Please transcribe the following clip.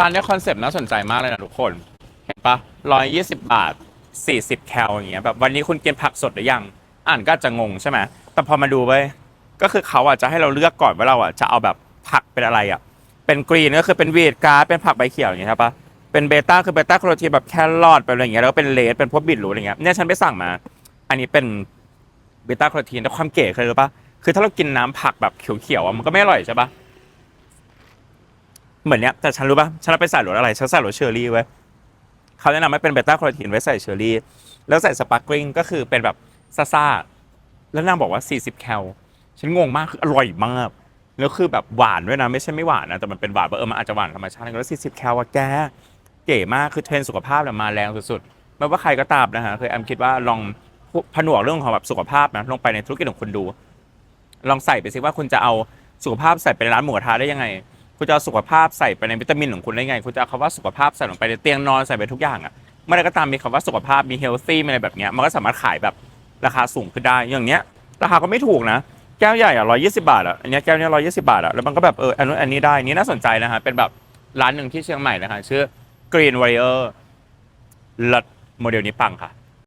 ร้านเนี้ยคอนเซปต์น่าสนใจมากเลยนะทุกคน เห็นปะร้อยยี่สิบบาทสี่สิบแคลอย่างเงี้ยแบบวันนี้คุณกินผักสดหรือยัง อ่านก็อาจจะงงใช่ไหมแต่พอมาดูไปก็คือเขาอะจะให้เราเลือกก่อนว่าเราอะจะเอาแบบผักเป็นอะไรอะ เป็นกรีนก็คือเป็นวีดการ์ดเป็นผักใบเขียวอย่างเงี้ยใช่ปะเป็นเบต้าคือเบต้าแคโรทีนแบบแครอทเป็นอะไรอย่างเงี้ยแล้วก็เป็นเลดเป็นพวกบิดรูทอะไรเงี้ยเนี่ยฉันไปสั่งมา อันนี้เป็นเบต้าแคโรทีนแต่ความเก๋คือรรู้ปะคือถ้าเรากินน้ำผักแบบเขียวๆอะมันก็ไม่อร่อยใช่ปะ เหมือนเนี้ยแต่ฉันรู้ป่ะฉันเอาไปใส่รสอะไรฉันใส่รสเชอร์รี่ไว้เขาแนะนำให้เป็นเบต้าแคโรทีนไว้ใส่เชอร์รี่ แล้วใส่สปาร์กลิงก็คือเป็นแบบซ่าๆแล้วนางบอกว่า 40 แคลฉันงงมากคืออร่อยมากแล้วคือแบบหวานด้วยนะไม่ใช่ไม่หวานนะแต่มันเป็นหวานแบบเออมันอาจจะหวานธรรมชาติแล้ว40แคลอะแกเก๋มากคือเทรนสุขภาพเนี่ยมาแรงสุดๆไม่ว่าใครก็ตามนะฮะเคือแอมคิดว่าลองผนวกเรื่องของแบบสุขภาพนะลงไปในธุรกิจของคุณดู ลองใส่ไปสิว่าคุณจะเอาสุขภาพใส่ไปในร้านหมูกระทะได้ยังไง คุณจะเอาสุขภาพใส่ไปในวิตามินของคุณได้ไง คุณจะเอาคำว่าสุขภาพใส่ลงไปในเตียงนอนใส่ไปทุกอย่างอะเมื่อใดก็ตามมีคำว่าสุขภาพมีเฮลซี่มีอะไรแบบเนี้ยมันก็สามารถขายแบบราคาสูงขึ้นได้อย่างเนี้ยราคาก็ไม่ถูกนะแก้วใหญ่อะร้อยยี่สิบาทอะอันนี้แก้วเนี้ยร้อยยี่สิบาทอะแล้วมันก็แบบเอออันนู้นอันนี้ได้นนี้น่าสนใจนะฮะเป็นแบบร้านหนึ่งที่เชียงใหม่นะคะชื่อ Green Warrior ลิศโมเดลนี้ปังค่ะ